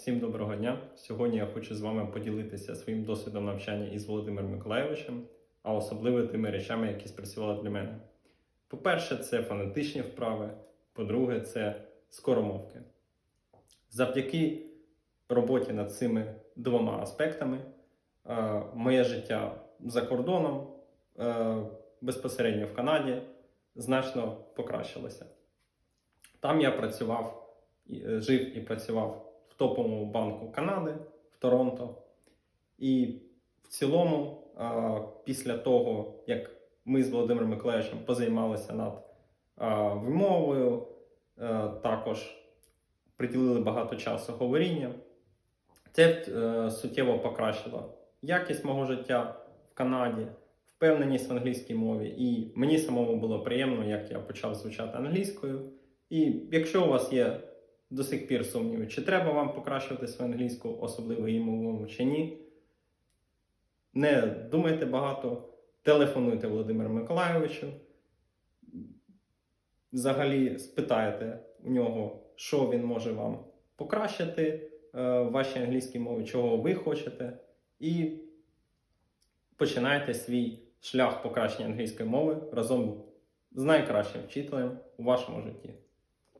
Всім доброго дня! Сьогодні я хочу з вами поділитися своїм досвідом навчання із Володимиром Миколайовичем, а особливо тими речами, які спрацювали для мене. По-перше, це фонетичні вправи, по-друге, це скоромовки. Завдяки роботі над цими двома аспектами е, моє життя за кордоном, е, безпосередньо в Канаді, значно покращилося. Там я працював, е, жив і працював топовому банку Канади в Торонто. І в цілому, після того, як ми з Володимиром Миколаївичем позаймалися над вимовою, е, також приділили багато часу говоріння, це е, суттєво покращило якість мого життя в Канаді, впевненість в англійській мові. І мені самому було приємно, як я почав звучати англійською. І якщо у вас є до сих пір сумніви, чи треба вам покращувати свою англійську, особливо її мову, чи ні. Не думайте багато, телефонуйте Володимиру Миколайовичу. Взагалі спитайте у нього, що він може вам покращити е, в вашій англійській мові, чого ви хочете, і починайте свій шлях покращення англійської мови разом з найкращим вчителем у вашому житті.